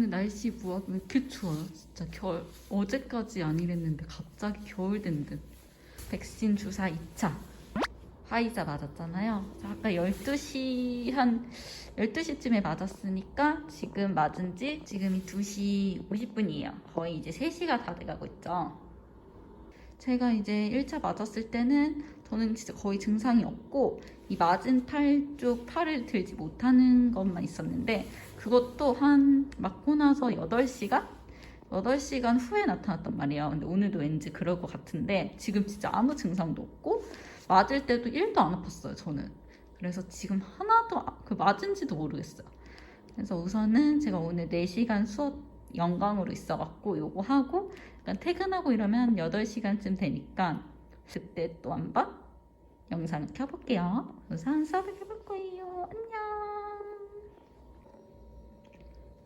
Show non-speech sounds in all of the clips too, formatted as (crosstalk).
날씨 뭐야 왜 이렇게 추워요? 진짜 겨울 어제까지 안 이랬는데 갑자기 겨울 된 듯. 백신 주사 2차 화이자 맞았잖아요. 아까 12시 한 12시쯤에 맞았으니까 지금 맞은 지 지금이 2시 50분이에요. 거의 이제 3시가 다 돼가고 있죠. 제가 이제 1차 맞았을 때는 저는 진짜 거의 증상이 없고 이 맞은 팔 쪽 팔을 들지 못하는 것만 있었는데 그것도 한 맞고 나서 8시간? 8시간 후에 나타났단 말이에요. 근데 오늘도 왠지 그럴 것 같은데 지금 진짜 아무 증상도 없고 맞을 때도 1도 안 아팠어요, 저는. 그래서 지금 하나도 아- 그 맞은지도 모르겠어요. 그래서 우선은 제가 오늘 4시간 수업 영광으로 있어갖고 요거 하고 약간 퇴근하고 이러면 8시간쯤 되니까 그때 또 한 번 영상 켜볼게요. 우선 수업을 해볼 거예요. 안녕.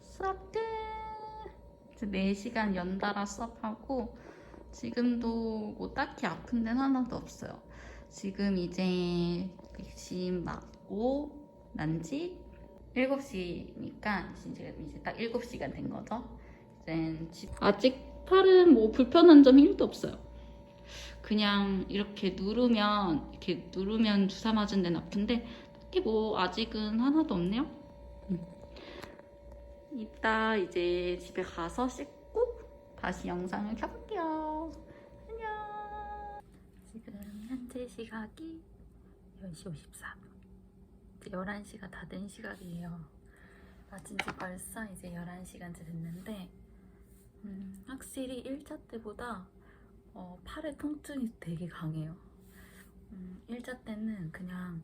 수업 끝. 이제 4시간 연달아 수업하고 지금도 뭐 딱히 아픈 데는 하나도 없어요. 지금 이제 백신 맞고 난지 7시니까 이제 이제 딱 7시간 된 거죠. 이제 집- 아직 팔은 뭐 불편한 점이 1도 없어요. 그냥 이렇게 누르면 이렇게 누르면 주사 맞은 데는 아픈데 딱히 뭐 아직은 하나도 없네요. 음. 이따 이제 집에 가서 씻고 다시 영상을 켜볼게요. 안녕. 지금 현재 시각이 10시 54분. 이제 11시가 다 된 시각이에요. 맞은 지 벌써 이제 11시간째 됐는데 음, 확실히 1차 때보다 어, 팔의 통증이 되게 강해요. 음, 1차 때는 그냥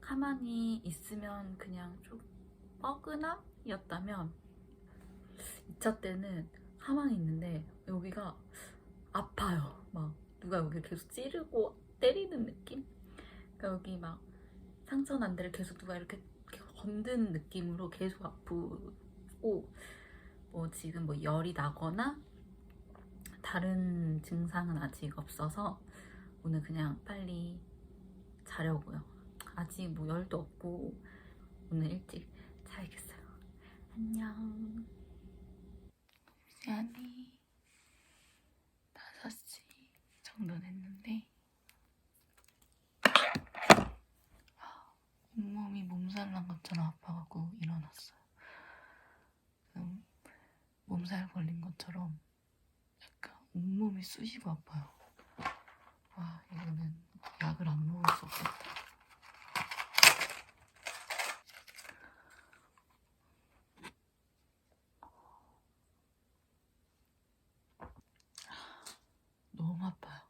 가만히 있으면 그냥 좀 뻐근함? 이었다면 2차 때는 가만히 있는데 여기가 아파요. 막 누가 여기 계속 찌르고 때리는 느낌? 그러니까 여기 막 상처 난 데를 계속 누가 이렇게 건드는 느낌으로 계속 아프고 뭐 지금 뭐 열이 나거나 다른 증상은 아직 없어서 오늘 그냥 빨리 자려고요. 아직 뭐 열도 없고 오늘 일찍 자야겠어요. 안녕. 시간이 5시 정도 됐는 데 온몸이 몸살 난 것처럼 아파가고 일어났어요. 음, 몸살 걸린 것처럼 약간 온몸이 쑤시고 아파요. 와 이거는 약을 안 먹을 수 없겠다. 너무 아파요.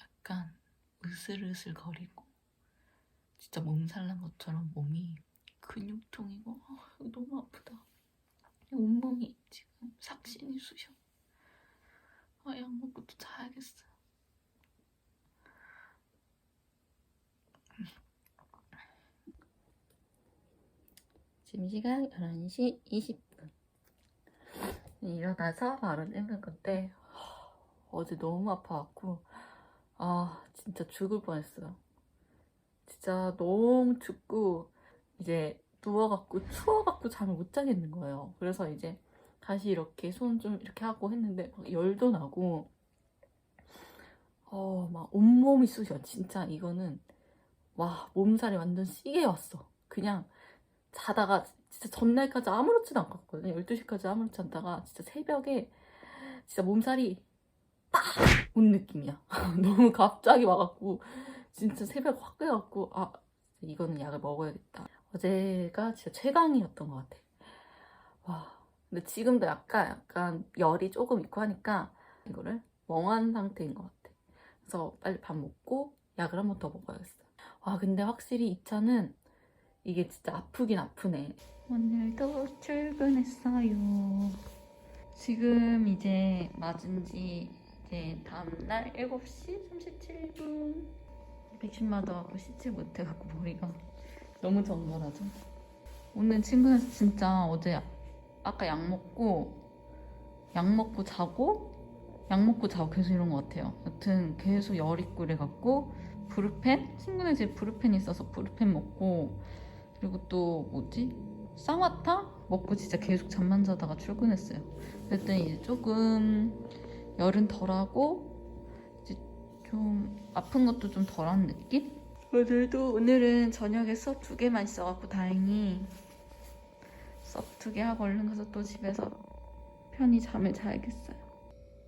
약간 으슬으슬 거리고 진짜 몸살 난 것처럼 몸이 근육통이고 아, 너무 아프다. 온몸이 지금 삭신이 쑤셔. 아, 약 먹고 또 자야겠어. 지금 시간 11시 20분. 일어나서 바로 씻는 건데 어제 너무 아파갖고 아 진짜 죽을 뻔했어요. 진짜 너무 춥고 이제 누워갖고 추워갖고 잠을 못 자겠는 거예요. 그래서 이제 다시 이렇게 손 좀 이렇게 하고 했는데 막 열도 나고 어 막 온몸이 쑤셔. 진짜 이거는 와 몸살이 완전 시게 왔어. 그냥 자다가 진짜 전날까지 아무렇지도 않았거든요. 12시까지 아무렇지 않다가 진짜 새벽에 진짜 몸살이 딱온 느낌이야. (laughs) 너무 갑자기 와갖고 진짜 새벽 확 깨갖고 아 이거는 약을 먹어야겠다. 어제가 진짜 최강이었던 것 같아. 와 근데 지금도 약간 약간 열이 조금 있고 하니까 이거를 멍한 상태인 것 같아. 그래서 빨리 밥 먹고 약을 한 번 더 먹어야겠어. 와 근데 확실히 2차는 이게 진짜 아프긴 아프네. 오늘도 출근했어요. 지금 이제 맞은 지 이제 다음날 7시 37분. 백신 맞아갖고 씻지 못해갖고 머리가 (laughs) 너무 정갈하죠. 오늘 친구는 진짜 어제 아까 약 먹고 약 먹고 자고 약 먹고 자고 계속 이런 것 같아요. 여튼 계속 열 있고 이래갖고 브루펜? 친구네 집에 브루펜 있어서 브루펜 먹고 그리고 또 뭐지? 쌍화탕 먹고 진짜 계속 잠만 자다가 출근했어요. 그랬더니 이제 조금 열은 덜하고 좀 아픈 것도 좀 덜한 느낌? 오늘도 오늘은 저녁에 수업 두 개만 있어갖고 다행히 수업 두 개 하고 얼른 가서 또 집에서 편히 잠을 자야겠어요.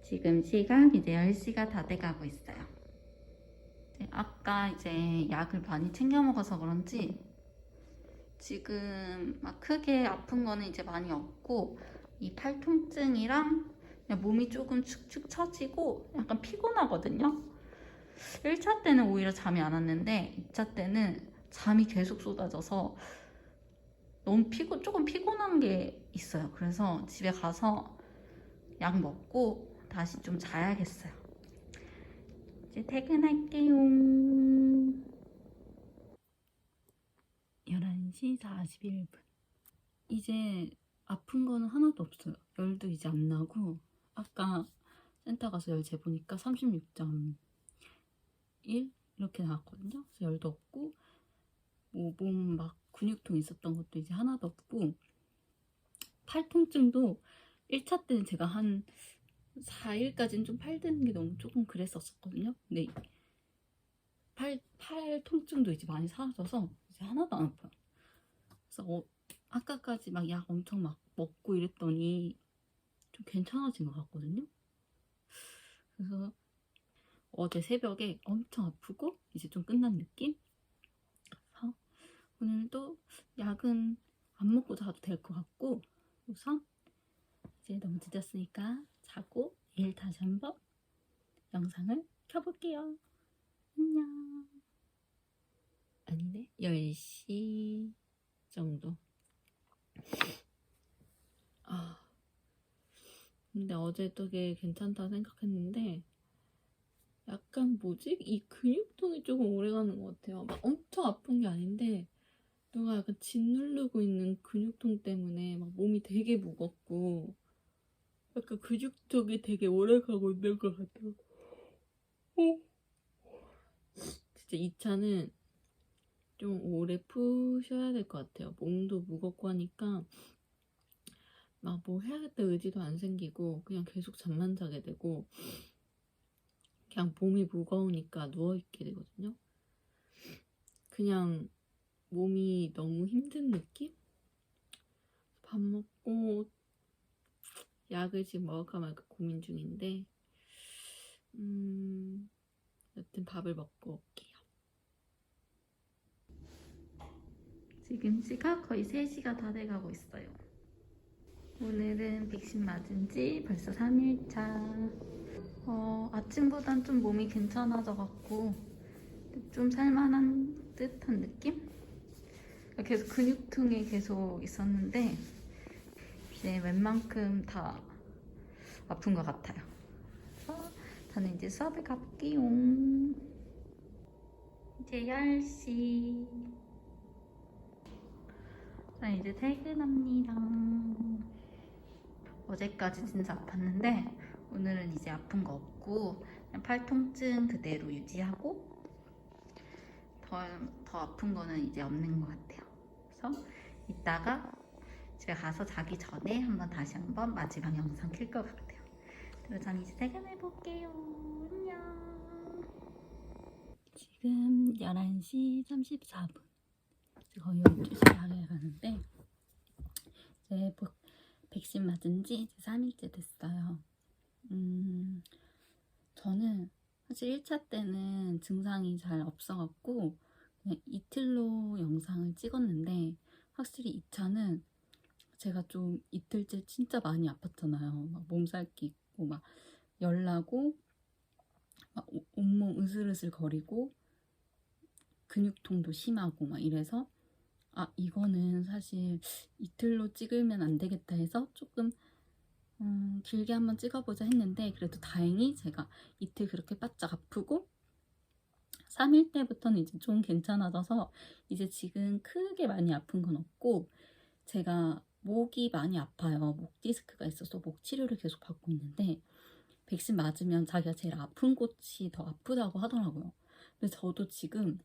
지금 시각 이제 10시가 다 돼가고 있어요. 아까 이제 약을 많이 챙겨 먹어서 그런지 지금 막 크게 아픈 거는 이제 많이 없고 이 팔 통증이랑 몸이 조금 축축 처지고 약간 피곤하거든요. 1차 때는 오히려 잠이 안 왔는데 2차 때는 잠이 계속 쏟아져서 너무 피곤 조금 피곤한 게 있어요. 그래서 집에 가서 약 먹고 다시 좀 자야겠어요. 이제 퇴근할게요. 11시 41분. 이제 아픈 거는 하나도 없어요. 열도 이제 안 나고 아까 센터 가서 열 재보니까 36.1 이렇게 나왔거든요. 그래서 열도 없고 뭐 몸 막 근육통 있었던 것도 이제 하나도 없고 팔 통증도 1차 때는 제가 한 4일까지는 좀 팔 드는 게 너무 조금 그랬었거든요. 근데 팔, 팔 통증도 이제 많이 사라져서 이제 하나도 안 아파요. 그래서 어, 아까까지 막 약 엄청 막 먹고 이랬더니 좀 괜찮아진 것 같거든요. 그래서 어제 새벽에 엄청 아프고 이제 좀 끝난 느낌? 그래서 오늘도 약은 안 먹고 자도 될 것 같고 우선 이제 너무 늦었으니까 자고 내일 다시 한번 영상을 켜볼게요. 안녕. 아니네. 10시 정도. 아. 근데 어제 되게 괜찮다 생각했는데 약간 뭐지? 이 근육통이 조금 오래 가는 것 같아요. 막 엄청 아픈 게 아닌데 누가 약간 짓누르고 있는 근육통 때문에 막 몸이 되게 무겁고 약간 근육통이 되게 오래 가고 있는 것 같아요. 어. 진짜 이 차는 좀 오래 푸셔야 될 것 같아요. 몸도 무겁고 하니까 막 뭐 해야겠다 의지도 안 생기고 그냥 계속 잠만 자게 되고 그냥 몸이 무거우니까 누워있게 되거든요. 그냥 몸이 너무 힘든 느낌? 밥 먹고 약을 지금 먹을까 말까 고민 중인데 음 여튼 밥을 먹고 올게요. 지금 시각 거의 3시가 다 돼가고 있어요. 오늘은 백신 맞은 지 벌써 3일차. 어, 아침보단 좀 몸이 괜찮아져갖고 좀 살만한 듯한 느낌? 계속 근육통이 계속 있었는데 이제 웬만큼 다 아픈 것 같아요. 저는 이제 수업에 갈게요. 이제 10시. 저는 이제 퇴근합니다. 어제까지 진짜 아팠는데 오늘은 이제 아픈 거 없고 팔 통증 그대로 유지하고 더, 더 아픈 거는 이제 없는 것 같아요. 그래서 이따가 집에 가서 자기 전에 한번 다시 한번 마지막 영상 킬 것 같아요. 그리고 전 이제 퇴근해 볼게요. 안녕. 지금 11시 34분. 거의 12시 다 돼가는데 이제 뭐 백신 맞은 지 이제 3일째 됐어요. 음, 저는 사실 1차 때는 증상이 잘 없어갖고 그냥 이틀로 영상을 찍었는데 확실히 2차는 제가 좀 이틀째 진짜 많이 아팠잖아요. 막 몸살기 있고 막 열나고 막 오- 온몸 으슬으슬 거리고 근육통도 심하고 막 이래서 아 이거는 사실 이틀로 찍으면 안 되겠다 해서 조금 음, 길게 한번 찍어보자 했는데 그래도 다행히 제가 이틀 그렇게 바짝 아프고 3일 때부터는 이제 좀 괜찮아져서 이제 지금 크게 많이 아픈 건 없고 제가 목이 많이 아파요. 목 디스크가 있어서 목 치료를 계속 받고 있는데 백신 맞으면 자기가 제일 아픈 곳이 더 아프다고 하더라고요. 근데 저도 지금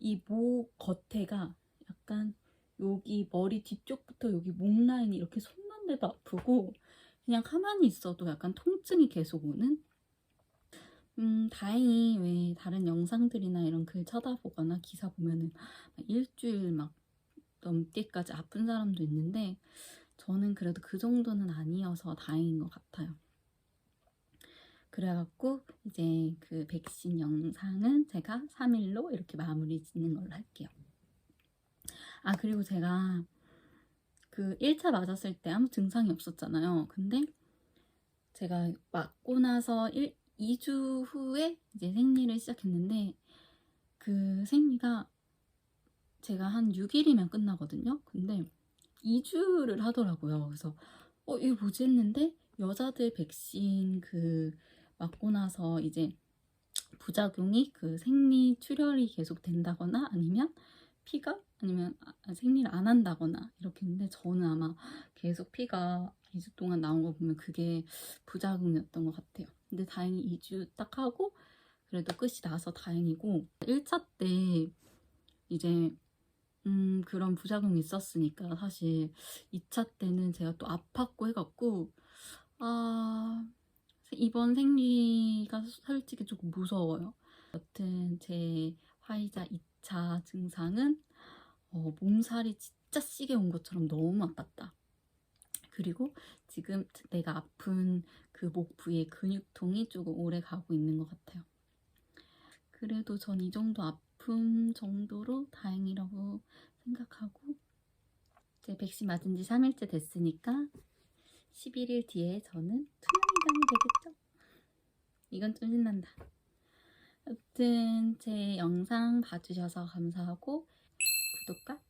이 목 겉에가 약간 여기 머리 뒤쪽부터 여기 목 라인이 이렇게 솟는데도 아프고 그냥 가만히 있어도 약간 통증이 계속 오는 음, 다행히 왜 다른 영상들이나 이런 글 쳐다보거나 기사 보면은 막 일주일 막 넘게까지 아픈 사람도 있는데 저는 그래도 그 정도는 아니어서 다행인 것 같아요. 그래갖고 이제 그 백신 영상은 제가 3일로 이렇게 마무리 짓는 걸로 할게요. 아, 그리고 제가 그 1차 맞았을 때 아무 증상이 없었잖아요. 근데 제가 맞고 나서 1, 2주 후에 이제 생리를 시작했는데 그 생리가 제가 한 6일이면 끝나거든요. 근데 2주를 하더라고요. 그래서 어, 이게 뭐지 했는데 여자들 백신 그 맞고 나서 이제 부작용이 그 생리 출혈이 계속 된다거나 아니면 피가 아니면 아- 생리를 안 한다거나 이렇게 했는데 저는 아마 계속 피가 2주 동안 나온 거 보면 그게 부작용이었던 것 같아요. 근데 다행히 2주 딱 하고 그래도 끝이 나서 다행이고 1차 때 이제 음 그런 부작용이 있었으니까 사실 2차 때는 제가 또 아팠고 해갖고 아 이번 생리가 솔직히 조금 무서워요. 여튼 제 화이자 2차 증상은 어, 몸살이 진짜 시게 온 것처럼 너무 아팠다. 그리고 지금 내가 아픈 그 목 부위의 근육통이 조금 오래 가고 있는 것 같아요. 그래도 전 이 정도 아픔 정도로 다행이라고 생각하고 이제 백신 맞은 지 3일째 됐으니까 11일 뒤에 저는 투명 인간이 되겠죠? 이건 좀 신난다. 여튼 제 영상 봐주셔서 감사하고 구독과